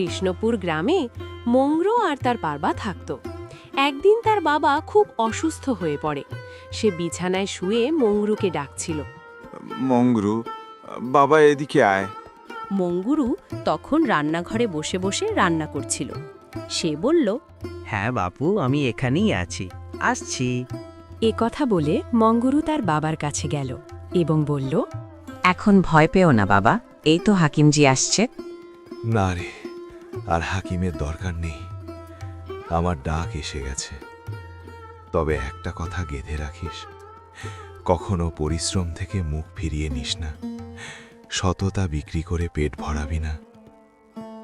কৃষ্ণপুর গ্রামে মংরো আর তার বাবা থাকত। একদিন তার বাবা খুব অসুস্থ হয়ে পড়ে। সে বিছানায় শুয়ে মংরুকে ডাকছিল। মঙ্গরু বাবা এদিকে আয়। মঙ্গুরু তখন রান্নাঘরে বসে বসে রান্না করছিল। সে বলল হ্যাঁ বাপু আমি এখানেই আছি। আসছি। এ কথা বলে মঙ্গুরু তার বাবার কাছে গেল এবং বলল এখন ভয় পেও না বাবা এই তো হাকিমজি আসছে। না রে আর হাকিমের দরকার নেই। আমার ডাক এসে গেছে। তবে একটা কথা গেঁধে রাখিস, কখনো পরিশ্রম থেকে মুখ ফিরিয়ে নিস না। সততা বিক্রি করে পেট ভরাবি না।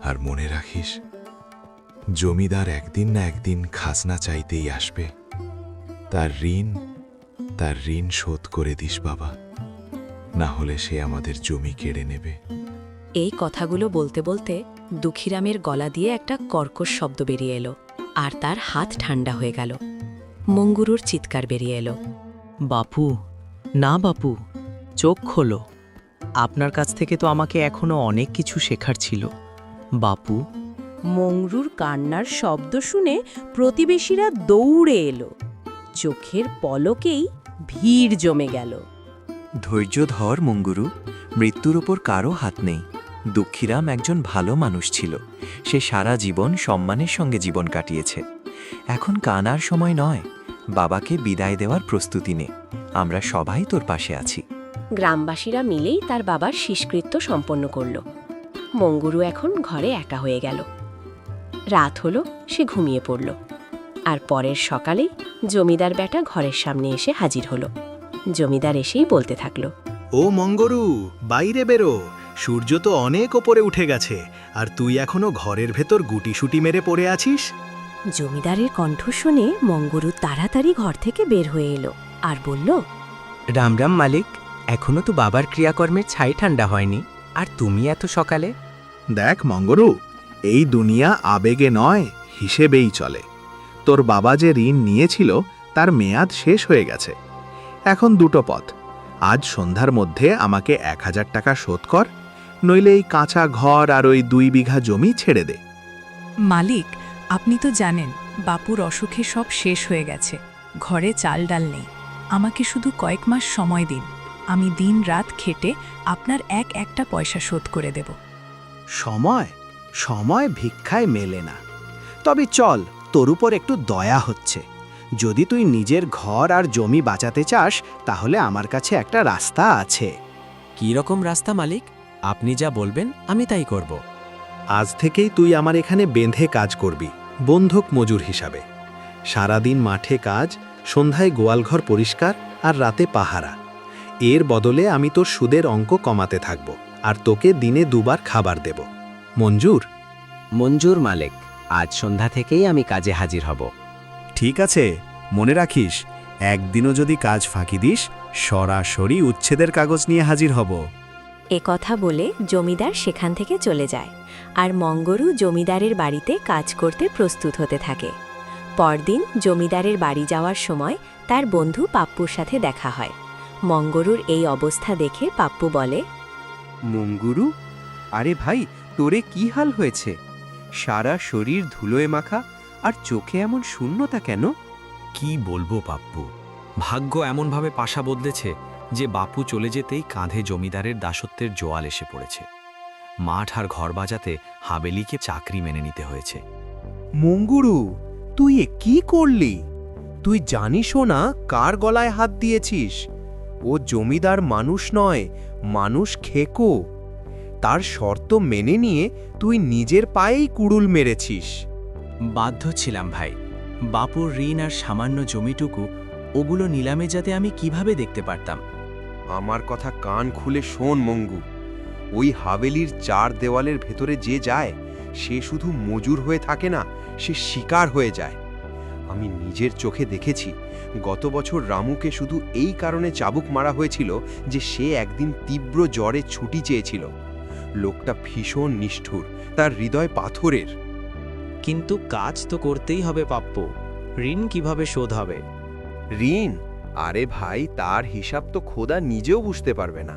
আর মনে রাখিস, জমিদার একদিন না একদিন খাসনা চাইতেই আসবে। তার ঋণ তার ঋণ শোধ করে দিস বাবা। না হলে সে আমাদের জমি কেড়ে নেবে। এই কথাগুলো বলতে বলতে দুঃখীরামের গলা দিয়ে একটা কর্কশ শব্দ বেরিয়ে এলো আর তার হাত ঠান্ডা হয়ে গেল। মঙ্গুরুর চিৎকার বেরিয়ে এলো। বাপু না বাপু চোখ খোলো। আপনার কাছ থেকে তো আমাকে এখনও অনেক কিছু শেখার ছিল। বাপু? মংরুর কান্নার শব্দ শুনে প্রতিবেশীরা দৌড়ে এলো। চোখের পলকেই ভিড় জমে গেল। ধৈর্য ধর মঙ্গুরু মৃত্যুর ওপর কারও হাত নেই। দুঃখীরাম একজন ভালো মানুষ ছিল। সে সারা জীবন সম্মানের সঙ্গে জীবন কাটিয়েছে। এখন কানার সময় নয়। বাবাকে বিদায় দেওয়ার প্রস্তুতি নে। আমরা সবাই তোর পাশে আছি। গ্রামবাসীরা মিলেই তার বাবার শেষকৃত্য সম্পন্ন করল। মঙ্গুরু এখন ঘরে একা হয়ে গেল। রাত হলো সে ঘুমিয়ে পড়ল। আর পরের সকালেই জমিদার বেটা ঘরের সামনে এসে হাজির হলো। জমিদার এসেই বলতে থাকল ও মঙ্গরু বাইরে বেরো। সূর্য তো অনেক ওপরে উঠে গেছে আর তুই এখনও ঘরের ভেতর গুটিসুটি মেরে পড়ে আছিস? জমিদারের কণ্ঠ শুনে মঙ্গরু তাড়াতাড়ি ঘর থেকে বের হয়ে এলো আর বলল রাম রাম মালিক এখনও তো বাবার ক্রিয়াকর্মের ছাই ঠান্ডা হয়নি আর তুমি এত সকালে? দেখ মঙ্গরু এই দুনিয়া আবেগে নয় হিসেবেই চলে। তোর বাবা যে ঋণ নিয়েছিল তার মেয়াদ শেষ হয়ে গেছে। এখন দুটো পথ আজ সন্ধ্যার মধ্যে আমাকে এক হাজার টাকা শোধ কর নইলে এই কাঁচা ঘর আর ওই দুই বিঘা জমি ছেড়ে দে। মালিক আপনি তো জানেন বাপুর অসুখে সব শেষ হয়ে গেছে। ঘরে চাল ডাল নেই। আমাকে শুধু কয়েক মাস সময় দিন। আমি দিন রাত খেটে আপনার এক একটা পয়সা শোধ করে দেব। সময়? সময় ভিক্ষায় মেলে না। তবে চল তোর উপর একটু দয়া হচ্ছে। যদি তুই নিজের ঘর আর জমি বাঁচাতে চাস তাহলে আমার কাছে একটা রাস্তা আছে। কী রকম রাস্তা মালিক? আপনি যা বলবেন আমি তাই করব। আজ থেকেই তুই আমার এখানে বেঁধে কাজ করবি বন্ধক মজুর হিসাবে। সারাদিন মাঠে কাজ সন্ধ্যায় গোয়ালঘর পরিষ্কার আর রাতে পাহারা। এর বদলে আমি তোর সুদের অঙ্ক কমাতে থাকব আর তোকে দিনে দুবার খাবার দেব। মঞ্জুর? মঞ্জুর মালিক আজ সন্ধ্যা থেকেই আমি কাজে হাজির হব। ঠিক আছে মনে রাখিস একদিনও যদি কাজ ফাঁকি দিস সরাসরি উচ্ছেদের কাগজ নিয়ে হাজির হব। এ কথা বলে জমিদার সেখান থেকে চলে যায় আর মঙ্গরু জমিদারের বাড়িতে কাজ করতে প্রস্তুত হতে থাকে। পরদিন জমিদারের বাড়ি যাওয়ার সময় তার বন্ধু পাপ্পুর সাথে দেখা হয়। মঙ্গরুর এই অবস্থা দেখে পাপ্পু বলে মঙ্গুরু? আরে ভাই তোরে কি হাল হয়েছে? সারা শরীর ধুলোয় মাখা আর চোখে এমন শূন্যতা কেন? কি বলব পাপ্পু? ভাগ্য এমনভাবে পাশা বদলেছে যে বাপু চলে যেতেই কাঁধে জমিদারের দাসত্বের জোয়াল এসে পড়েছে। মাঠ আর ঘর বাজাতে হাবেলিকে চাকরি মেনে নিতে হয়েছে। মঙ্গুরু তুই এ কি করলি? তুই জানিসও না কার গলায় হাত দিয়েছিস? ও জমিদার মানুষ নয় মানুষ খেকো। তার শর্ত মেনে নিয়ে তুই নিজের পায়েই কুড়ুল মেরেছিস। বাধ্য ছিলাম ভাই। বাপুর ঋণ আর সামান্য জমিটুকু ওগুলো নিলামে যাতে আমি কীভাবে দেখতে পারতাম? আমার কথা কান খুলে শোন মঙ্গু। ওই হাভেলির চার দেওয়ালের ভেতরে যে যায় সে শুধু মজুর হয়ে থাকে না সে শিকার হয়ে যায়। আমি নিজের চোখে দেখেছি গত বছর রামুকে শুধু এই কারণে চাবুক মারা হয়েছিল যে সে একদিন তীব্র জ্বরে ছুটি চেয়েছিল। লোকটা ভীষণ নিষ্ঠুর তার হৃদয় পাথরের। কিন্তু কাজ তো করতেই হবে পাপ্পু। ঋণ কীভাবে শোধ হবে? ঋণ? আরে ভাই, তার হিসাব তো খোদা নিজেও বুঝতে পারবে না।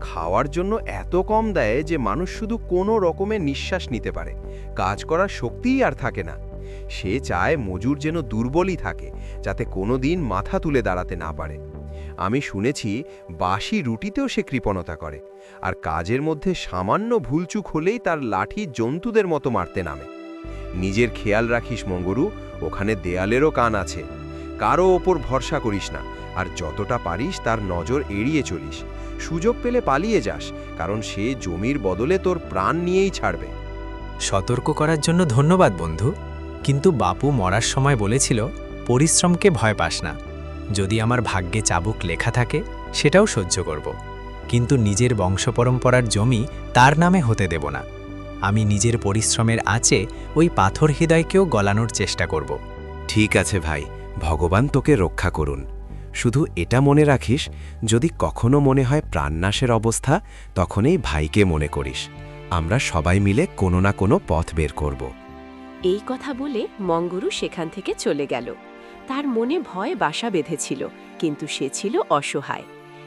খাওয়ার জন্য এত কম দেয় যে মানুষ শুধু কোনো রকমের নিঃশ্বাস নিতে পারে। কাজ করার শক্তিই আর থাকে না। সে চায় মজুর যেন দুর্বলই থাকে, যাতে কোনো দিন মাথা তুলে দাঁড়াতে না পারে। আমি শুনেছি বাসি রুটিতেও সে কৃপণতা করে, আর কাজের মধ্যে সামান্য ভুলচুক হলেই তার লাঠি জন্তুদের মতো মারতে নামে। নিজের খেয়াল রাখিস, মঙ্গরু, ওখানে দেয়ালেরও কান আছে। কারও ওপর ভরসা করিস না আর যতটা পারিস তার নজর এড়িয়ে চলিস। সুযোগ পেলে পালিয়ে যাস কারণ সে জমির বদলে তোর প্রাণ নিয়েই ছাড়বে। সতর্ক করার জন্য ধন্যবাদ বন্ধু। কিন্তু বাপু মরার সময় বলেছিল পরিশ্রমকে ভয় পাস না। যদি আমার ভাগ্যে চাবুক লেখা থাকে সেটাও সহ্য করব। কিন্তু নিজের বংশপরম্পরার জমি তার নামে হতে দেব না। আমি নিজের পরিশ্রমের আঁচে ওই পাথর হৃদয়কেও গলানোর চেষ্টা করব। ঠিক আছে ভাই। ভগবান তোকে রক্ষা করুন। শুধু এটা মনে রাখিস যদি কখনো মনে হয় প্রাণনাশের অবস্থা তখনই ভাইকে মনে করিস। আমরা সবাই মিলে কোনো না কোনো পথ বের করব। এই কথা বলে মঙ্গরু সেখান থেকে চলে গেল। তার মনে ভয় বাসা বেঁধেছিল কিন্তু সে ছিল অসহায়।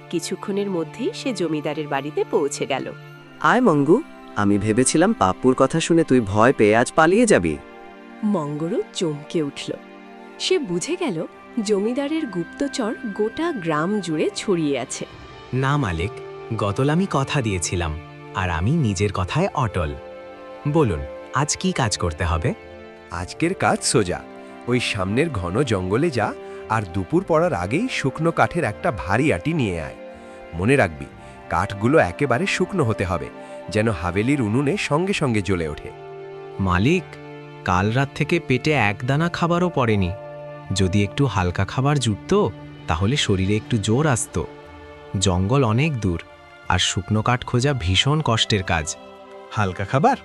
কিছুক্ষণের মধ্যেই সে জমিদারের বাড়িতে পৌঁছে গেল। আয় মঙ্গু আমি ভেবেছিলাম পাপ্পুর কথা শুনে তুই ভয় পেয়ে আজ পালিয়ে যাবি। মঙ্গরু চমকে উঠল। সে বুঝে গেল জমিদারের গুপ্তচর গোটা গ্রাম জুড়ে ছড়িয়ে আছে। না মালিক গতল আমি কথা দিয়েছিলাম আর আমি নিজের কথায় অটল। বলুন আজ কি কাজ করতে হবে? আজকের কাজ সোজা। ওই সামনের ঘন জঙ্গলে যা আর দুপুর পড়ার আগেই শুকনো কাঠের একটা ভারী আটি নিয়ে আয়। মনে রাখবি কাঠগুলো একেবারে শুকনো হতে হবে যেন হাভেলির উনুনে সঙ্গে সঙ্গে জ্বলে ওঠে। মালিক কাল রাত থেকে পেটে এক দানা খাবারও পড়েনি। যদি একটু হালকা খাবার জুটত, তাহলে শরীরে একটু জোর আসত। জঙ্গল অনেক দূর, আর শুকনো কাঠ খোঁজা ভীষণ কষ্টের কাজ। হালকা খাবার?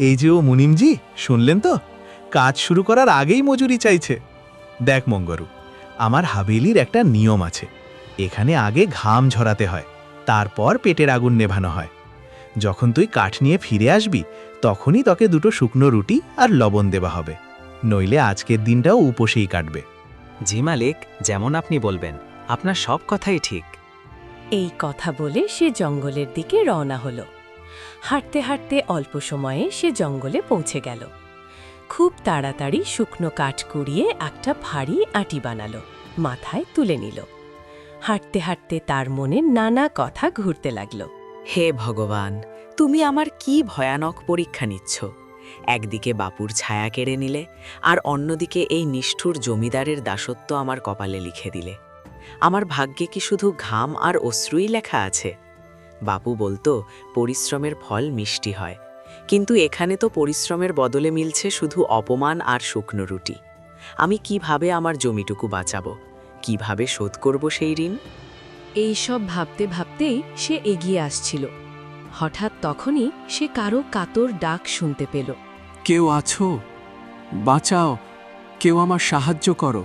এই যে ও মুনিমজি, শুনলেন তো? কাজ শুরু করার আগেই মজুরি চাইছে। দেখ মঙ্গরু, আমার হাবেলির একটা নিয়ম আছে। এখানে আগে ঘাম ঝরাতে হয়, তারপর পেটের আগুন নেভানো হয়। যখন তুই কাঠ নিয়ে ফিরে আসবি, তখনই তোকে দুটো শুকনো রুটি আর লবণ দেওয়া হবে। নইলে আজকের দিনটাও উপসেই কাটবে। জি মালিক যেমন আপনি বলবেন। আপনার সব কথাই ঠিক। এই কথা বলে সে জঙ্গলের দিকে রওনা হলো। হাঁটতে হাঁটতে অল্প সময়ে সে জঙ্গলে পৌঁছে গেল। খুব তাড়াতাড়ি শুকনো কাঠ কুড়িয়ে একটা ভারী আটি বানালো মাথায় তুলে নিল। হাঁটতে হাঁটতে তার মনে নানা কথা ঘুরতে লাগল। হে ভগবান তুমি আমার কি ভয়ানক পরীক্ষা নিচ্ছ? একদিকে বাপুর ছায়া কেড়ে নিলে, আর অন্যদিকে এই নিষ্ঠুর জমিদারের দাসত্ব আমার কপালে লিখে দিলে। আমার ভাগ্যে কি শুধু ঘাম আর অশ্রুই লেখা আছে? বাপু বলতো, পরিশ্রমের ফল মিষ্টি হয়, কিন্তু এখানে তো পরিশ্রমের বদলে মিলছে শুধু অপমান আর শুকনো রুটি। আমি কীভাবে আমার জমিটুকু বাঁচাবো? কীভাবে শোধ করব সেই ঋণ? এইসব ভাবতে ভাবতেই সে এগিয়ে আসছিল। হঠাৎ তখনই সে কারও কাতর ডাক শুনতে পেল। কেউ আছো? বাঁচাও। কেউ আমার সাহায্য করো।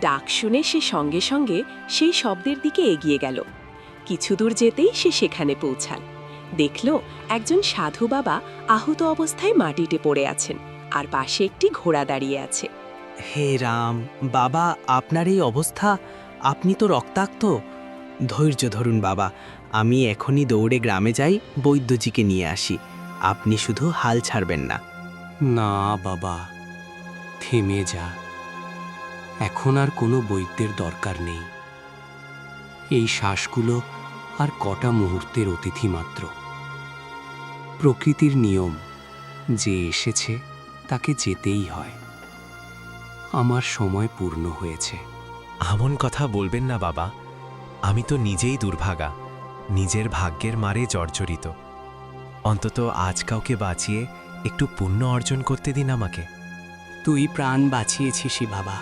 ডাক শুনে সে সঙ্গে সঙ্গে সেই শব্দের দিকে এগিয়ে গেল। কিছু দূর যেতেই সে সেখানে পৌঁছাল। দেখল একজন সাধু বাবা আহত অবস্থায় মাটিতে পড়ে আছেন আর পাশে একটি ঘোড়া দাঁড়িয়ে আছে। হে রাম বাবা আপনার এই অবস্থা আপনি তো রক্তাক্ত। ধৈর্য ধরুন বাবা আমি এখনই দৌড়ে গ্রামে যাই বৈদ্যজিকে নিয়ে আসি। আপনি শুধু হাল ছাড়বেন না। না বাবা থেমে যা। এখন আর কোনো বৈদ্যের দরকার নেই। এই শ্বাসগুলো আর কটা মুহূর্তের অতিথি মাত্র। প্রকৃতির নিয়ম যে এসেছে তাকে যেতেই হয়। আমার সময় পূর্ণ হয়েছে। এমন কথা বলবেন না বাবা। আমি তো নিজেই দুর্ভাগা। নিজের ভাগ্যের মারে জর্জরিত। অন্তত আজ কাউকে বাঁচিয়ে একটু পুণ্য অর্জন করতে দিন আমাকে। তুই প্রাণ বাঁচিয়েছিসই বাবা।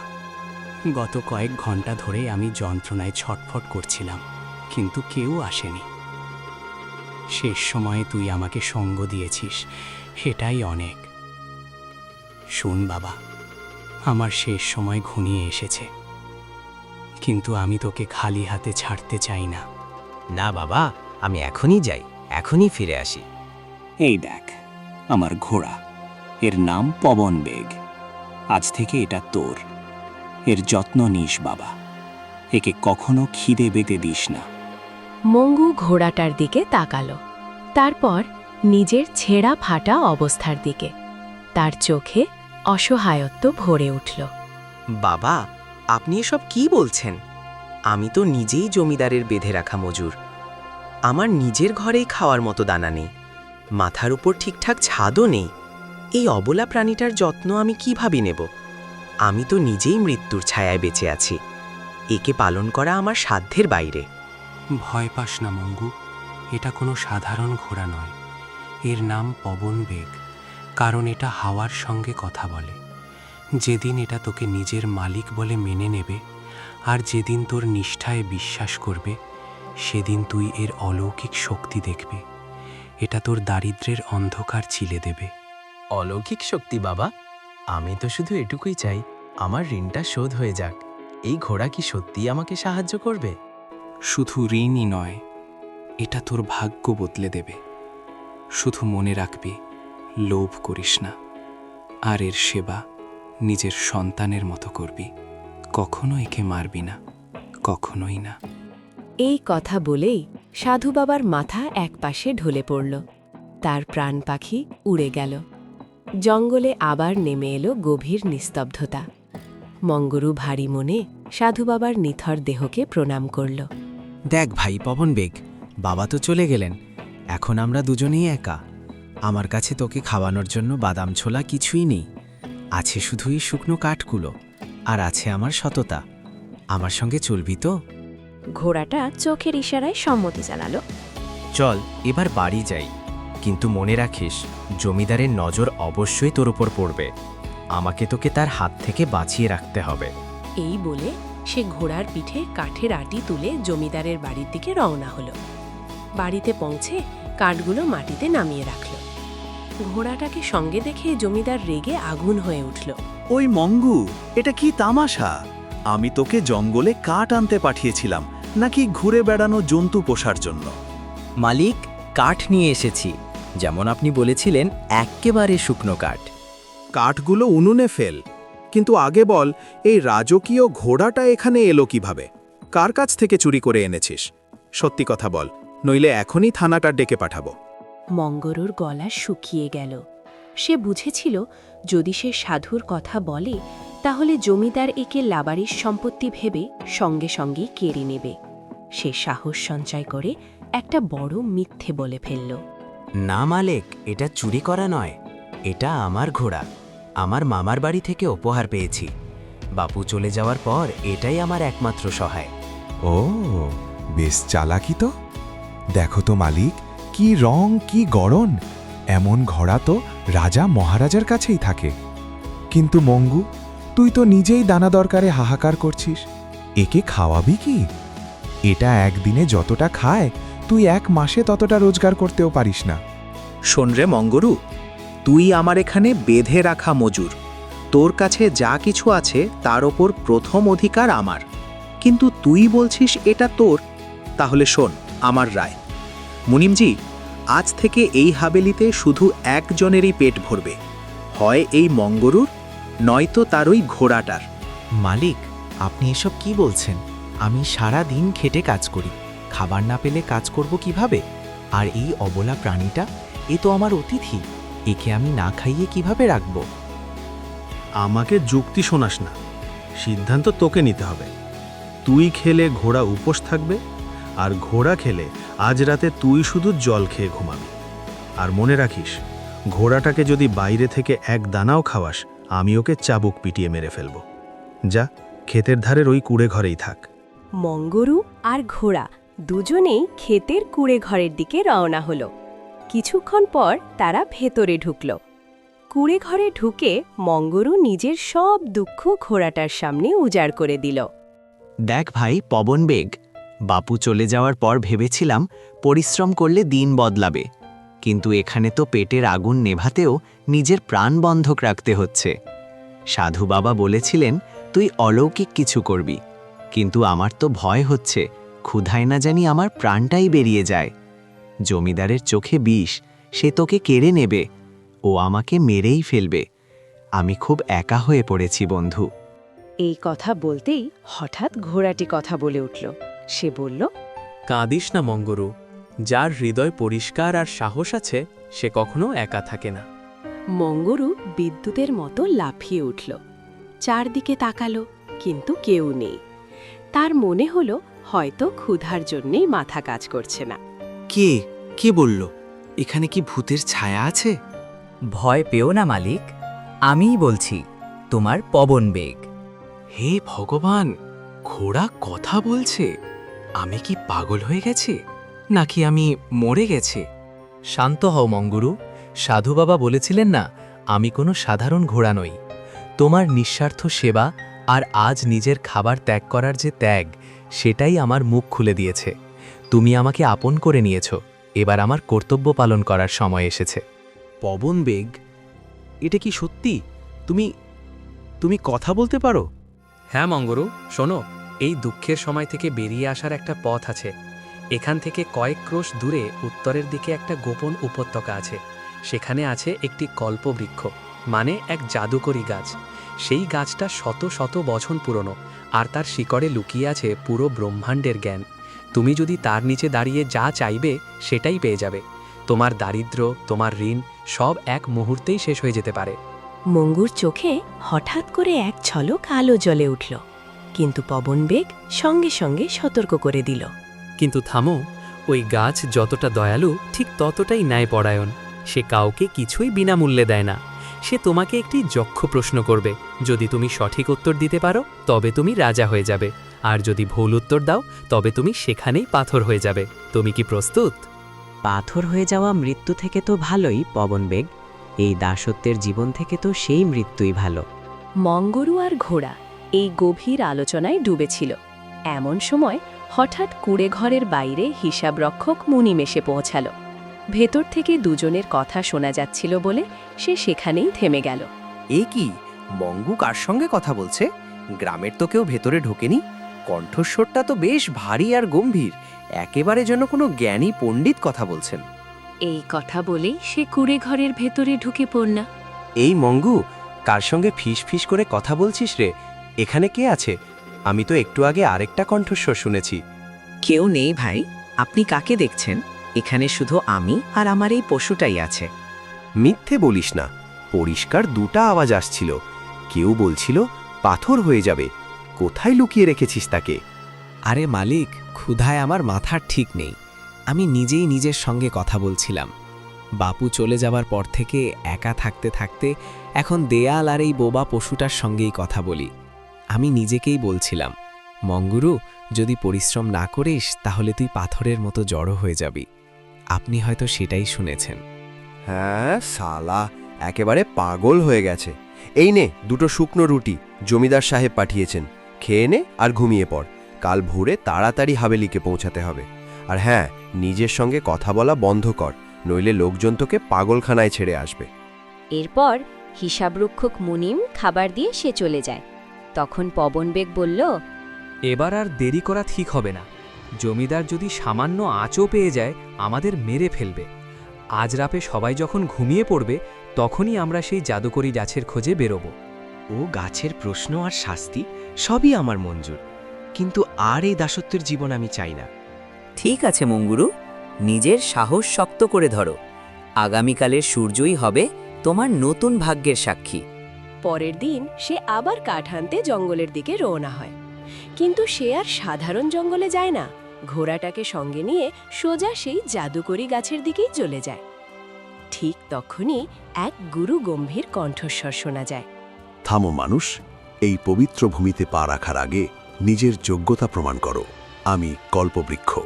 গত কয়েক ঘণ্টা ধরে আমি যন্ত্রণায় ছটফট করছিলাম, কিন্তু কেউ আসেনি। শেষ সময়ে তুই আমাকে সঙ্গ দিয়েছিস, সেটাই অনেক। শোন বাবা, আমার শেষ সময় ঘনিয়ে এসেছে। কিন্তু আমি তোকে খালি হাতে ছাড়তে চাই না। না বাবা আমি এখনই যাই এখনই ফিরে আসি। এই দেখ আমার ঘোড়া এর নাম পবন বেগ। আজ থেকে এটা তোর। এর যত্ন নিস বাবা। একে কখনো খিদে বেঁধে দিস না। মঙ্গু ঘোড়াটার দিকে তাকালো। তারপর নিজের ছেঁড়া ফাটা অবস্থার দিকে। তার চোখে অসহায়ত্ব ভরে উঠল। বাবা আপনি এসব কি বলছেন? আমি তো নিজেই জমিদারের বেঁধে রাখা মজুর। আমার নিজের ঘরেই খাওয়ার মতো দানা নেই। মাথার উপর ঠিকঠাক ছাদও নেই। এই অবলা প্রাণীটার যত্ন আমি কীভাবে নেব? আমি তো নিজেই মৃত্যুর ছায়ায় বেঁচে আছি। একে পালন করা আমার সাধ্যের বাইরে। ভয় পাস না, মঙ্গু। এটা কোনো সাধারণ ঘোড়া নয়। এর নাম পবন বেগ, কারণ এটা হাওয়ার সঙ্গে কথা বলে। যেদিন এটা তোকে নিজের মালিক বলে মেনে নেবে আর যেদিন তোর নিষ্ঠায় বিশ্বাস করবে সেদিন তুই এর অলৌকিক শক্তি দেখবে। এটা তোর দারিদ্র্যের অন্ধকার চিলে দেবে। অলৌকিক শক্তি বাবা? আমি তো শুধু এটুকুই চাই আমার ঋণটা শোধ হয়ে যাক। এই ঘোড়া কি সত্যিই আমাকে সাহায্য করবে? শুধু ঋণই নয় এটা তোর ভাগ্য বদলে দেবে। শুধু মনে রাখবি লোভ করিস না আর এর সেবা নিজের সন্তানের মতো করবি। কখনো একে মারবি না কখনোই না। এই কথা বলেই সাধু বাবার মাথা একপাশে ঢলে পড়ল। তার প্রাণ পাখি উড়ে গেল। জঙ্গলে আবার নেমে এলো গভীর নিস্তব্ধতা। মঙ্গরু ভারী মনে সাধু বাবার নিথর দেহকে প্রণাম করল। দেখ ভাই পবন বেগ বাবা তো চলে গেলেন। এখন আমরা দুজনেই একা। আমার কাছে তোকে খাওয়ানোর জন্য বাদাম ছোলা কিছুই নেই। আছে শুধুই শুকনো কাঠগুলো। আর আছে আমার সততা। আমার সঙ্গে চলবি তো? ঘোড়াটা চোখের ইশারায় সম্মতি জানালো। চল এবার বাড়ি যাই। কিন্তু মনে রাখিস জমিদারের নজর অবশ্যই তোর উপর পড়বে। আমাকে তোকে তার হাত থেকে বাঁচিয়ে রাখতে হবে। এই বলে সে ঘোড়ার পিঠে কাঠের আটি তুলে জমিদারের বাড়ির দিকে রওনা হলো। বাড়িতে পৌঁছে কাঠগুলো মাটিতে নামিয়ে রাখল। ঘোড়াটাকে সঙ্গে দেখে জমিদার রেগে আগুন হয়ে উঠল। ওই মঙ্গু এটা কি তামাশা? আমি তোকে জঙ্গলে কাঠ আনতে পাঠিয়েছিলাম নাকি ঘুরে বেড়ানো জন্তু পোষার জন্য? মালিক কাঠ নিয়ে এসেছি। যেমন আপনি বলেছিলেন এক্কেবারে শুকনো কাঠ। কাঠগুলো উনুনে ফেল। কিন্তু আগে বল এই রাজকীয় ঘোড়াটা এখানে এলো কীভাবে? কার কাছ থেকে চুরি করে এনেছিস? সত্যি কথা বল নইলে এখনই থানাটা ডেকে পাঠাবো। মঙ্গরুর গলা শুকিয়ে গেল। সে বুঝেছিল যদি সে সাধুর কথা বলে তাহলে জমিদার একে লাবারির সম্পত্তি ভেবে সঙ্গে সঙ্গেই কেড়ে নেবে। সে সাহস সঞ্চয় করে একটা বড় মিথ্যে বলে ফেলল। না মালিক এটা চুরি করা নয়। এটা আমার ঘোড়া। আমার মামার বাড়ি থেকে উপহার পেয়েছি। বাপু চলে যাওয়ার পর এটাই আমার একমাত্র সহায়। ও বেশ চালাকি তো। দেখো তো মালিক কি রং, কি গড়ন? এমন ঘোড়া তো রাজা মহারাজার কাছেই থাকে। কিন্তু মঙ্গু, তুই তো নিজেই দানা দরকারে হাহাকার করছিস। একে খাওয়াবি কি? এটা একদিনে যতটা খায়, তুই এক মাসে ততটা রোজগার করতেও পারিস না। শোন রে মঙ্গরু, তুই আমার এখানে বেঁধে রাখা মজুর। তোর কাছে যা কিছু আছে, তার ওপর প্রথম অধিকার আমার। কিন্তু তুই বলছিস এটা তোর, তাহলে শোন, আমার রায়। মুনিমজি আজ থেকে এই হাবেলিতে শুধু একজনেরই পেট ভরবে। হয় এই মঙ্গরুর নয়তো তার ওই ঘোড়াটার। মালিক আপনি এসব কি বলছেন? আমি সারা দিন খেটে কাজ করি। খাবার না পেলে কাজ করব কীভাবে? আর এই অবলা প্রাণীটা? এ তো আমার অতিথি। একে আমি না খাইয়ে কীভাবে রাখব? আমাকে যুক্তি শোনাস না। সিদ্ধান্ত তোকে নিতে হবে। তুই খেলে ঘোড়া উপোস থাকবে আর ঘোড়া খেলে আজ রাতে তুই শুধু জল খেয়ে ঘুমাবি। আর মনে রাখিস ঘোড়াটাকে যদি বাইরে থেকে এক দানাও খাওয়াস আমি ওকে চাবুক পিটিয়ে মেরে ফেলব। যা ক্ষেতের ধারের ওই কুড়ে ঘরেই থাক। মঙ্গরু আর ঘোড়া দুজনেই ক্ষেতের কুড়ে ঘরের দিকে রওনা হল। কিছুক্ষণ পর তারা ভেতরে ঢুকল। কুড়ে ঘরে ঢুকে মঙ্গরু নিজের সব দুঃখ ঘোড়াটার সামনে উজাড় করে দিল। দেখ ভাই পবন বেগ বাপু চলে যাওয়ার পর ভেবেছিলাম পরিশ্রম করলে দিন বদলাবে। কিন্তু এখানে তো পেটের আগুন নেভাতেও নিজের প্রাণ বন্ধক রাখতে হচ্ছে। সাধু বাবা বলেছিলেন, তুই অলৌকিক কিছু করবি। কিন্তু আমার তো ভয় হচ্ছে, ক্ষুধায় না জানি আমার প্রাণটাই বেরিয়ে যায়। জমিদারের চোখে বিষ, সে তোকে কেড়ে নেবে, ও আমাকে মেরেই ফেলবে। আমি খুব একা হয়ে পড়েছি, বন্ধু। এই কথা বলতেই হঠাৎ ঘোড়াটি কথা বলে উঠল। সে বলল কাঁদিস না মঙ্গরু যার হৃদয় পরিষ্কার আর সাহস আছে সে কখনো একা থাকে না। মঙ্গরু বিদ্যুতের মতো লাফিয়ে উঠল। চারদিকে তাকালো কিন্তু কেউ নেই। তার মনে হলো হয়তো ক্ষুধার জন্যেই মাথা কাজ করছে না। কে? কে বলল? এখানে কি ভূতের ছায়া আছে? ভয় পেও না মালিক। আমিই বলছি তোমার পবন বেগ। হে ভগবান ঘোড়া কথা বলছে। আমি কি পাগল হয়ে গেছি? নাকি আমি মরে গেছি? শান্ত হও মঙ্গুরু। সাধু বাবা বলেছিলেন না আমি কোনো সাধারণ ঘোড়া নই। তোমার নিঃস্বার্থ সেবা আর আজ নিজের খাবার ত্যাগ করার যে ত্যাগ সেটাই আমার মুখ খুলে দিয়েছে। তুমি আমাকে আপন করে নিয়েছ। এবার আমার কর্তব্য পালন করার সময় এসেছে। পবন বেগ এটা কি সত্যি? তুমি তুমি কথা বলতে পারো? হ্যাঁ মঙ্গরু শোনো। এই দুঃখের সময় থেকে বেরিয়ে আসার একটা পথ আছে। এখান থেকে কয়েক ক্রোশ দূরে উত্তরের দিকে একটা গোপন উপত্যকা আছে। সেখানে আছে একটি কল্পবৃক্ষ মানে এক জাদুকরি গাছ। সেই গাছটা শত শত বছর পুরনো, আর তার শিকড়ে লুকিয়ে আছে পুরো ব্রহ্মাণ্ডের জ্ঞান। তুমি যদি তার নিচে দাঁড়িয়ে যা চাইবে, সেটাই পেয়ে যাবে। তোমার দারিদ্র্য, তোমার ঋণ, সব এক মুহূর্তেই শেষ হয়ে যেতে পারে। মঙ্গুর চোখে হঠাৎ করে এক ছলক আলো জ্বলে উঠল। কিন্তু পবন বেগ সঙ্গে সঙ্গে সতর্ক করে দিল। কিন্তু থামো ওই গাছ যতটা দয়ালু ঠিক ততটাই ন্যায় ন্যায়পরায়ণ। সে কাউকে কিছুই বিনামূল্যে দেয় না। সে তোমাকে একটি যক্ষ প্রশ্ন করবে যদি তুমি সঠিক উত্তর দিতে পারো তবে তুমি রাজা হয়ে যাবে। আর যদি ভুল উত্তর দাও তবে তুমি সেখানেই পাথর হয়ে যাবে। তুমি কি প্রস্তুত? পাথর হয়ে যাওয়া মৃত্যু থেকে তো ভালোই পবন বেগ। এই দাসত্বের জীবন থেকে তো সেই মৃত্যুই ভালো। মঙ্গরু আর ঘোড়া এই গভীর আলোচনায় ডুবেছিল। এমন সময় হঠাৎ কুড়ে ঘরের বাইরে হিসাবরক্ষক মুনিম এসে পৌঁছাল। ভেতর থেকে দুজনের কথা শোনা যাচ্ছিল বলে সে সেখানেই থেমে গেল। এ কি? মঙ্গু কার সঙ্গে কথা বলছে? গ্রামের তো কেউ ভেতরে ঢোকেনি। কণ্ঠস্বরটা তো বেশ ভারী আর গম্ভীর। একেবারে যেন কোনো জ্ঞানী পণ্ডিত কথা বলছেন। এই কথা বলেই সে কুড়ে ঘরের ভেতরে ঢুকে পড়না এই মঙ্গু কার সঙ্গে ফিস ফিস করে কথা বলছিস রে? এখানে কে আছে? আমি তো একটু আগে আরেকটা কণ্ঠস্বর শুনেছি। কেউ নেই ভাই। আপনি কাকে দেখছেন? এখানে শুধু আমি আর আমার এই পশুটাই আছে। মিথ্যে বলিস না। পরিষ্কার দুটা আওয়াজ আসছিল। কেউ বলছিল পাথর হয়ে যাবে। কোথায় লুকিয়ে রেখেছিস তাকে? আরে মালিক ক্ষুধায় আমার মাথার ঠিক নেই। আমি নিজেই নিজের সঙ্গে কথা বলছিলাম। বাপু চলে যাবার পর থেকে একা থাকতে থাকতে এখন দেয়াল আর এই বোবা পশুটার সঙ্গেই কথা বলি। আমি নিজেকেই বলছিলাম মঙ্গুরু যদি পরিশ্রম না করিস তাহলে তুই পাথরের মতো জড়ো হয়ে যাবি। আপনি হয়তো সেটাই শুনেছেন। হ্যাঁ সালা একেবারে পাগল হয়ে গেছে। এই নে দুটো শুকনো রুটি জমিদার সাহেব পাঠিয়েছেন। খেয়ে নে আর ঘুমিয়ে পড়। কাল ভোরে তাড়াতাড়ি হাবেলিকে পৌঁছাতে হবে। আর হ্যাঁ নিজের সঙ্গে কথা বলা বন্ধ কর নইলে লোকজন তোকে পাগলখানায় ছেড়ে আসবে। এরপর হিসাবরক্ষক মুনিম খাবার দিয়ে সে চলে যায়। তখন পবনবেগ বলল এবার আর দেরি করা ঠিক হবে না। জমিদার যদি সামান্য আঁচও পেয়ে যায় আমাদের মেরে ফেলবে। আজ রাপে সবাই যখন ঘুমিয়ে পড়বে তখনই আমরা সেই জাদুকরি গাছের খোঁজে বেরোব। ও গাছের প্রশ্ন আর শাস্তি সবই আমার মঞ্জুর। কিন্তু আর এই দাসত্বের জীবন আমি চাই না। ঠিক আছে মঙ্গুরু। নিজের সাহস শক্ত করে ধরো। আগামীকালের সূর্যই হবে তোমার নতুন ভাগ্যের সাক্ষী। পরের দিন সে আবার কাঠ আনতে জঙ্গলের দিকে রওনা হয়। কিন্তু সে আর সাধারণ জঙ্গলে যায় না। ঘোড়াটাকে সঙ্গে নিয়ে সোজা সেই জাদুকরি গাছের দিকেই চলে যায়। ঠিক তখনই এক গুরু গম্ভীর কণ্ঠস্বর শোনা যায়। থামো মানুষ, এই পবিত্র ভূমিতে পা রাখার আগে নিজের যোগ্যতা প্রমাণ করো। আমি কল্পবৃক্ষ।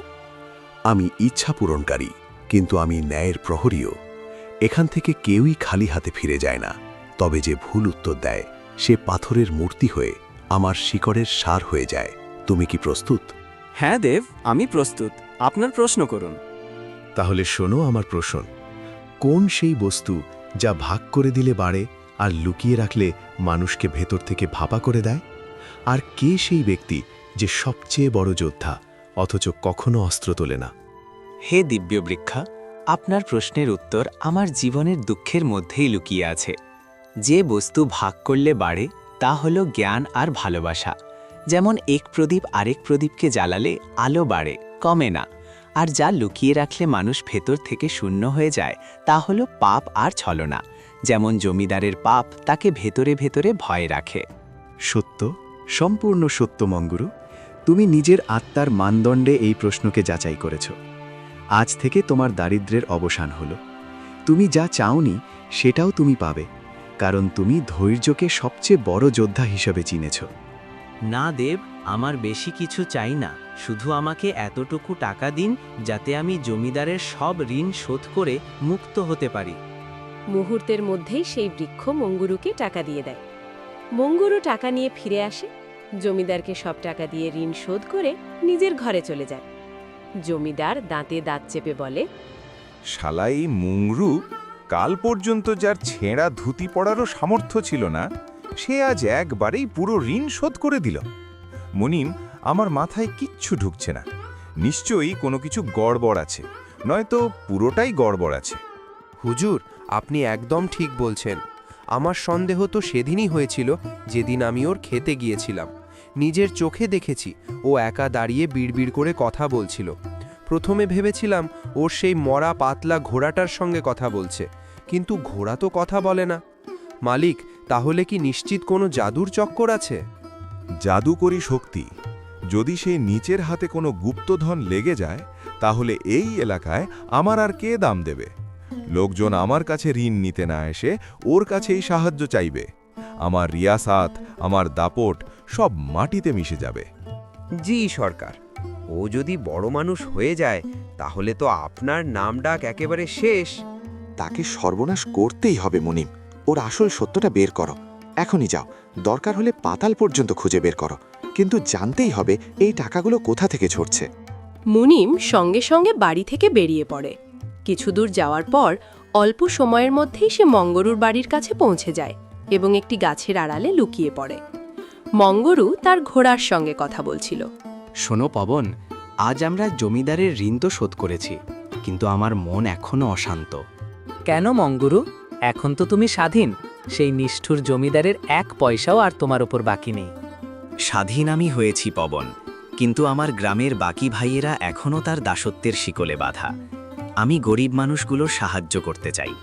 আমি ইচ্ছা পূরণকারী কিন্তু আমি ন্যায়ের প্রহরীও। এখান থেকে কেউই খালি হাতে ফিরে যায় না। তবে যে ভুল উত্তর দেয় সে পাথরের মূর্তি হয়ে আমার শিকড়ের সার হয়ে যায়। তুমি কি প্রস্তুত? হ্যাঁ দেব আমি প্রস্তুত। আপনার প্রশ্ন করুন। তাহলে শোনো আমার প্রশ্ন। কোন সেই বস্তু যা ভাগ করে দিলে বাড়ে আর লুকিয়ে রাখলে মানুষকে ভেতর থেকে ভাপা করে দেয়? আর কে সেই ব্যক্তি যে সবচেয়ে বড় যোদ্ধা অথচ কখনো অস্ত্র তোলে না? হে দিব্যবৃক্ষা আপনার প্রশ্নের উত্তর আমার জীবনের দুঃখের মধ্যেই লুকিয়ে আছে। যে বস্তু ভাগ করলে বাড়ে, তা হল জ্ঞান আর ভালোবাসা। যেমন এক প্রদীপ আরেক প্রদীপকে জ্বালালে আলো বাড়ে, কমে না। আর যা লুকিয়ে রাখলে মানুষ ভেতর থেকে শূন্য হয়ে যায়, তা হলো পাপ আর ছলনা। যেমন জমিদারের পাপ তাকে ভেতরে ভেতরে ভয় রাখে। সত্য, সম্পূর্ণ সত্য মঙ্গুরু, তুমি নিজের আত্মার মানদণ্ডে এই প্রশ্নকে যাচাই করেছ। আজ থেকে তোমার দারিদ্র্যের অবসান হলো। তুমি যা চাওনি, সেটাও তুমি পাবে। কারণ তুমি ধৈর্যকে সবচেয়ে বড় যোদ্ধা হিসেবে চিনেছ। না দেব আমার বেশি কিছু চাই না। শুধু আমাকে এতটুকু টাকা দিন যাতে আমি জমিদারের সব ঋণ শোধ করে মুক্ত হতে পারি। মুহূর্তের মধ্যেই সেই বৃক্ষ মঙ্গুরুকে টাকা দিয়ে দেয়। মঙ্গুরু টাকা নিয়ে ফিরে আসে। জমিদারকে সব টাকা দিয়ে ঋণ শোধ করে নিজের ঘরে চলে যায়। জমিদার দাঁতে দাঁত চেপে বলে শালাই মুংরু কাল পর্যন্ত যার ছেঁড়া ধুতি পড়ারও সামর্থ্য ছিল না, সে আজ একবারেই পুরো ঋণ শোধ করে দিল। মনিম, আমার মাথায় কিচ্ছু ঢুকছে না। নিশ্চয়ই কোনো কিছু গড়বড় আছে, নয়তো পুরোটাই গড়বড় আছে। হুজুর, আপনি একদম ঠিক বলছেন। আমার সন্দেহ তো সেদিনই হয়েছিল, যেদিন আমি ওর খেতে গিয়েছিলাম। নিজের চোখে দেখেছি, ও একা দাঁড়িয়ে বিড়বিড় করে কথা বলছিল। প্রথমে ভেবেছিলাম, ওর সেই মরা পাতলা ঘোড়াটার সঙ্গে কথা বলছে। কিন্তু ঘোড়া তো কথা বলে না। মালিক তাহলে কি নিশ্চিত কোনো জাদুর চক্কর আছে? জাদুকরী শক্তি যদি সেই নিচের হাতে কোনো গুপ্তধন লেগে যায় তাহলে এই এলাকায় আমার আর কে দাম দেবে? লোকজন আমার কাছে ঋণ নিতে না এসে ওর কাছেই সাহায্য চাইবে। আমার রিয়াসাত আমার দাপট সব মাটিতে মিশে যাবে। জি সরকার। ও যদি বড় মানুষ হয়ে যায় তাহলে তো আপনার নাম ডাক একেবারে শেষ। তাকে সর্বনাশ করতেই হবে মনিম। ওর আসল সত্যটা বের করো। এখনই যাও। দরকার হলে পাতাল পর্যন্ত খুঁজে বের করো। কিন্তু জানতেই হবে এই টাকাগুলো কোথা থেকে ছড়ছে মুনিম সঙ্গে সঙ্গে বাড়ি থেকে বেরিয়ে পড়ে। কিছু দূর যাওয়ার পর অল্প সময়ের মধ্যেই সে মঙ্গরুর বাড়ির কাছে পৌঁছে যায় এবং একটি গাছের আড়ালে লুকিয়ে পড়ে। মঙ্গরু তার ঘোড়ার সঙ্গে কথা বলছিল। শোনো পবন আজ আমরা জমিদারের ঋণ তো শোধ করেছি কিন্তু আমার মন এখনও অশান্ত। কেন মঙ্গুরু? এখন তো তুমি স্বাধীন। সেই নিষ্ঠুর জমিদারের এক পয়সাও আর তোমার ওপর বাকি নেই। স্বাধীন আমি হয়েছি পবন। কিন্তু আমার গ্রামের বাকি ভাইয়েরা এখনও তার দাসত্বের শিকলে বাধা। আমি গরিব মানুষগুলোর সাহায্য করতে চাই।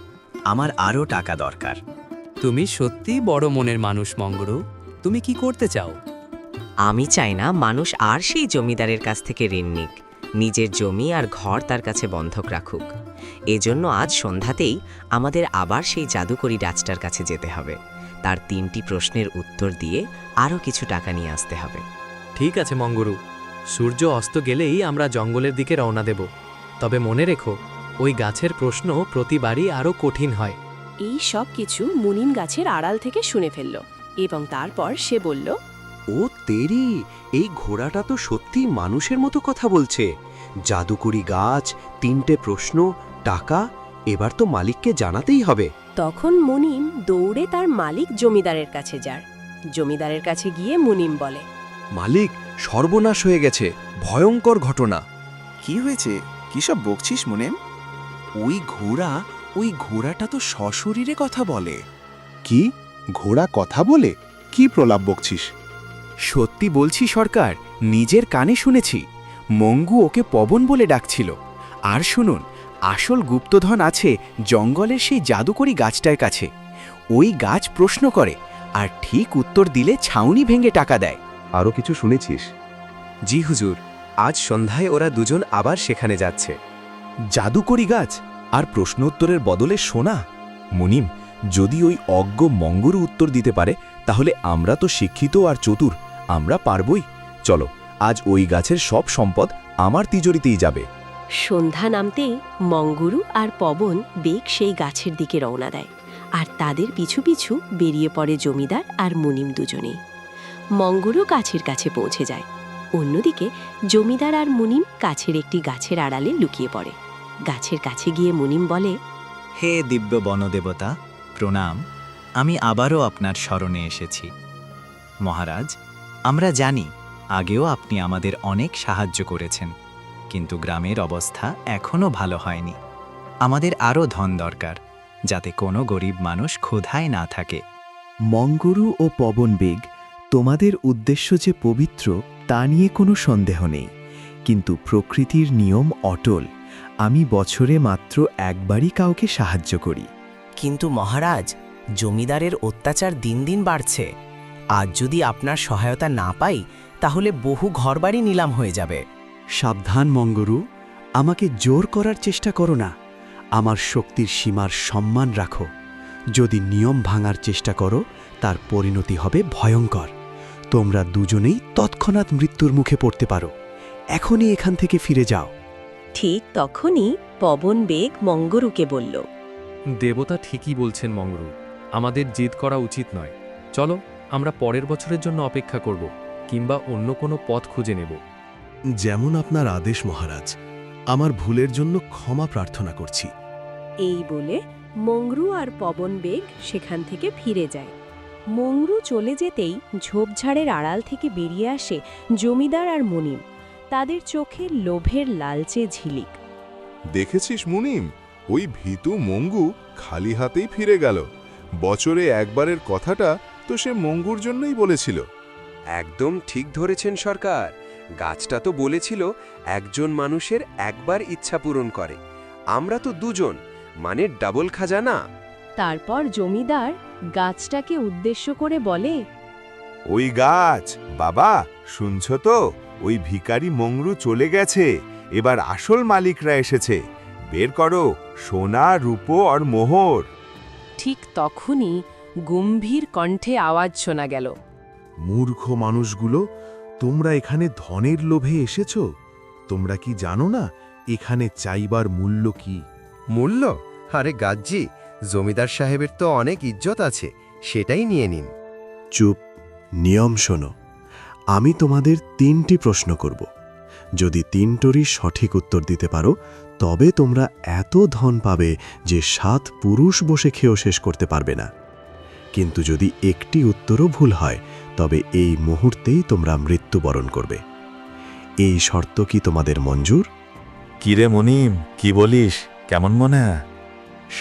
আমার আরও টাকা দরকার। তুমি সত্যিই বড় মনের মানুষ মঙ্গুরু। তুমি কি করতে চাও? আমি চাই না মানুষ আর সেই জমিদারের কাছ থেকে ঋণ নিক। নিজের জমি আর ঘর তার কাছে বন্ধক রাখুক। এজন্য আজ সন্ধ্যাতেই আমাদের আবার সেই জাদুকরি ডাচটার কাছে যেতে হবে। তার তিনটি প্রশ্নের উত্তর দিয়ে আরও কিছু টাকা নিয়ে আসতে হবে। ঠিক আছে মঙ্গুরু। সূর্য অস্ত গেলেই আমরা জঙ্গলের দিকে রওনা দেব। তবে মনে রেখো ওই গাছের প্রশ্ন প্রতিবারই আরও কঠিন হয়। এই সব কিছু মুনিম গাছের আড়াল থেকে শুনে ফেলল এবং তারপর সে বলল ও তেরি এই ঘোড়াটা তো সত্যি মানুষের মতো কথা বলছে। জাদুকরি গাছ তিনটে প্রশ্ন টাকা এবার তো মালিককে জানাতেই হবে। তখন মুনিম দৌড়ে তার মালিক জমিদারের কাছে যায় জমিদারের কাছে গিয়ে মুনিম বলে মালিক সর্বনাশ হয়ে গেছে ভয়ঙ্কর ঘটনা। কি হয়েছে? কি সব বকছিস মনেম? ওই ঘোড়া ওই ঘোড়াটা তো সশরীরে কথা বলে। কি? ঘোড়া কথা বলে? কি প্রলাপ বকছিস? সত্যি বলছি সরকার নিজের কানে শুনেছি। মঙ্গু ওকে পবন বলে ডাকছিল। আর শুনুন আসল গুপ্তধন আছে জঙ্গলের সেই জাদুকরি গাছটার কাছে। ওই গাছ প্রশ্ন করে আর ঠিক উত্তর দিলে ছাউনি ভেঙে টাকা দেয়। আরও কিছু শুনেছিস? জি হুজুর আজ সন্ধ্যায় ওরা দুজন আবার সেখানে যাচ্ছে। জাদুকরি গাছ? আর প্রশ্নোত্তরের বদলে সোনা? মুনিম যদি ওই অজ্ঞ মঙ্গরু উত্তর দিতে পারে তাহলে আমরা তো শিক্ষিত আর চতুর আমরা পারবই। চলো আজ ওই গাছের সব সম্পদ আমার তিজোরিতেই যাবে। সন্ধ্যা নামতেই মঙ্গুরু আর পবন বেগ সেই গাছের দিকে রওনা দেয়, আর তাদের পিছু পিছু বেরিয়ে পড়ে জমিদার আর মুনিম দুজনেই। মঙ্গুরু গাছের কাছে পৌঁছে যায়, অন্যদিকে জমিদার আর মুনিম কাছের একটি গাছের আড়ালে লুকিয়ে পড়ে। গাছের কাছে গিয়ে মুনিম বলে, হে দিব্য বনদেবতা, প্রণাম, আমি আবারও আপনার স্মরণে এসেছি। মহারাজ, আমরা জানি আগেও আপনি আমাদের অনেক সাহায্য করেছেন। কিন্তু গ্রামের অবস্থা এখনও ভালো হয়নি। আমাদের আরও ধন দরকার যাতে কোনো গরিব মানুষ ক্ষুধায় না থাকে। মঙ্গরু ও পবন বেগ তোমাদের উদ্দেশ্য যে পবিত্র তা নিয়ে কোনো সন্দেহ নেই। কিন্তু প্রকৃতির নিয়ম অটল আমি বছরে মাত্র একবারই কাউকে সাহায্য করি। কিন্তু মহারাজ জমিদারের অত্যাচার দিন দিন বাড়ছে। আজ যদি আপনার সহায়তা না পাই তাহলে বহু ঘরবাড়ি নিলাম হয়ে যাবে। সাবধান মঙ্গরু আমাকে জোর করার চেষ্টা করো না। আমার শক্তির সীমার সম্মান রাখো। যদি নিয়ম ভাঙার চেষ্টা করো তার পরিণতি হবে ভয়ঙ্কর। তোমরা দুজনেই তৎক্ষণাৎ মৃত্যুর মুখে পড়তে পারো। এখনই এখান থেকে ফিরে যাও। ঠিক তখনই পবন বেগ মঙ্গরুকে বলল দেবতা ঠিকই বলছেন মঙ্গরু আমাদের জিদ করা উচিত নয়। চলো আমরা পরের বছরের জন্য অপেক্ষা করব কিংবা অন্য কোনো পথ খুঁজে নেব। যেমন আপনার আদেশ মহারাজ আমার ভুলের জন্য ক্ষমা প্রার্থনা করছি। এই বলে মংরু আর পবন বেগ সেখান থেকে ফিরে যায়। মংরু চলে যেতেই ঝোপঝাড়ের আড়াল থেকে বেরিয়ে আসে জমিদার আর মুনিম। তাদের চোখে লোভের লালচে ঝিলিক। দেখেছিস মুনিম? ওই ভীতু মঙ্গু খালি হাতেই ফিরে গেল। বছরে একবারের কথাটা তো সে মঙ্গুর জন্যই বলেছিল। একদম ঠিক ধরেছেন সরকার। গাছটা তো বলেছিল একজন মানুষের একবার ইচ্ছা পূরণ করে। আমরা তো দুজন মানে ডাবল খাজানা। তারপর জমিদার গাছটাকে উদ্দেশ্য করে বলে ওই গাছ বাবা শুনছ তো? ওই ভিখারি মংরু চলে গেছে এবার আসল মালিকরা এসেছে। বের করো সোনা রূপো আর মোহর। ঠিক তখনই গম্ভীর কণ্ঠে আওয়াজ শোনা গেল। মূর্খ মানুষগুলো তোমরা এখানে ধনের লোভে এসেছ? তোমরা কি জানো না এখানে চাইবার মূল্য কি? মূল্য? আরে গাজ্জি জমিদার সাহেবের তো অনেক ইজ্জত আছে সেটাই নিয়ে নিন। চুপ নিয়ম শোনো। আমি তোমাদের তিনটি প্রশ্ন করব। যদি তিনটোরই সঠিক উত্তর দিতে পারো তবে তোমরা এত ধন পাবে যে সাত পুরুষ বসে খেয়েও শেষ করতে পারবে না। কিন্তু যদি একটি উত্তরও ভুল হয় তবে এই মুহূর্তেই তোমরা মৃত্যুবরণ করবে। এই শর্ত কি তোমাদের মঞ্জুর? কিরে মনিম কি বলিস? কেমন মনে?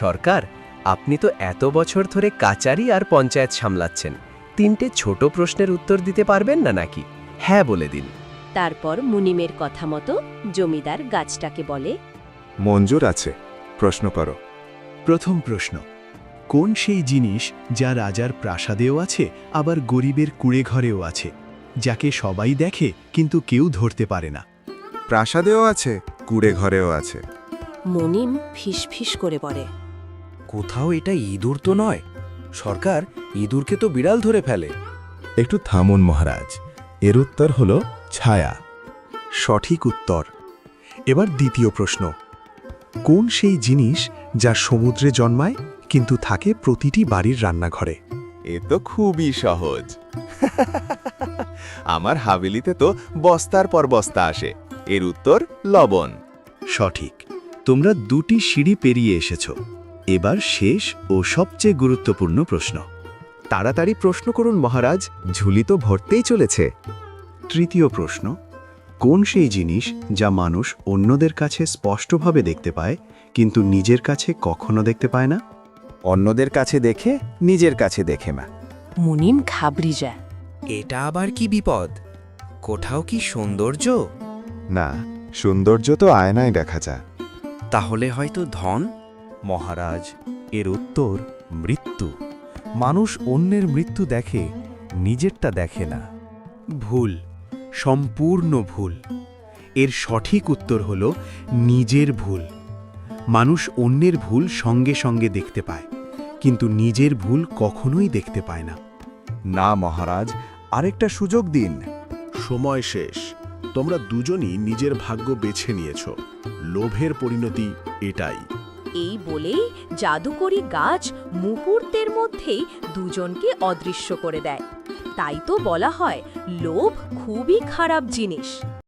সরকার আপনি তো এত বছর ধরে কাচারি আর পঞ্চায়েত সামলাচ্ছেন। তিনটে ছোট প্রশ্নের উত্তর দিতে পারবেন না নাকি? হ্যাঁ বলে দিন। তারপর মুনিমের কথা মতো জমিদার গাছটাকে বলে মঞ্জুর আছে প্রশ্ন করো। প্রথম প্রশ্ন কোন সেই জিনিস যা রাজার প্রাসাদেও আছে আবার গরিবের কুড়ে ঘরেও আছে যাকে সবাই দেখে কিন্তু কেউ ধরতে পারে না? প্রাসাদেও আছে কুড়ে ঘরেও আছে। মুনিম ফিসফিস করে পড়ে কোথাও এটা ইঁদুর তো নয়। সরকার ইঁদুরকে তো বিড়াল ধরে ফেলে। একটু থামুন মহারাজ এর উত্তর হল ছায়া। সঠিক উত্তর। এবার দ্বিতীয় প্রশ্ন কোন সেই জিনিস যা সমুদ্রে জন্মায়? কিন্তু থাকে প্রতিটি বাড়ির রান্নাঘরে। এ তো খুবই সহজ। আমার হাভেলিতে তো বস্তার পর বস্তা আসে। এর উত্তর লবণ। সঠিক। তোমরা দুটি সিঁড়ি পেরিয়ে এসেছ। এবার শেষ ও সবচেয়ে গুরুত্বপূর্ণ প্রশ্ন। তাড়াতাড়ি প্রশ্ন করুন মহারাজ। ঝুলি তো ভরতেই চলেছে। তৃতীয় প্রশ্ন। কোন সেই জিনিস যা মানুষ অন্যদের কাছে স্পষ্টভাবে দেখতে পায় কিন্তু নিজের কাছে কখনো দেখতে পায় না? অন্যদের কাছে দেখে নিজের কাছে দেখে না মুনিম ঘাবড়ি যায়। এটা আবার কি বিপদ? কোথাও কি সৌন্দর্য? না সৌন্দর্য তো আয়নায় দেখা যায়। তাহলে হয়তো ধন? মহারাজ এর উত্তর মৃত্যু। মানুষ অন্যের মৃত্যু দেখে নিজেরটা দেখে না। ভুল সম্পূর্ণ ভুল। এর সঠিক উত্তর হল নিজের ভুল। মানুষ অন্যের ভুল সঙ্গে সঙ্গে দেখতে পায় কিন্তু নিজের ভুল কখনোই দেখতে পায় না। না মহারাজ আরেকটা সুযোগ দিন। সময় শেষ। তোমরা দুজনই নিজের ভাগ্য বেছে নিয়েছ। লোভের পরিণতি এটাই। এই বলেই জাদুকরি গাছ মুহূর্তের মধ্যেই দুজনকে অদৃশ্য করে দেয়। তাই তো বলা হয় লোভ খুবই খারাপ জিনিস।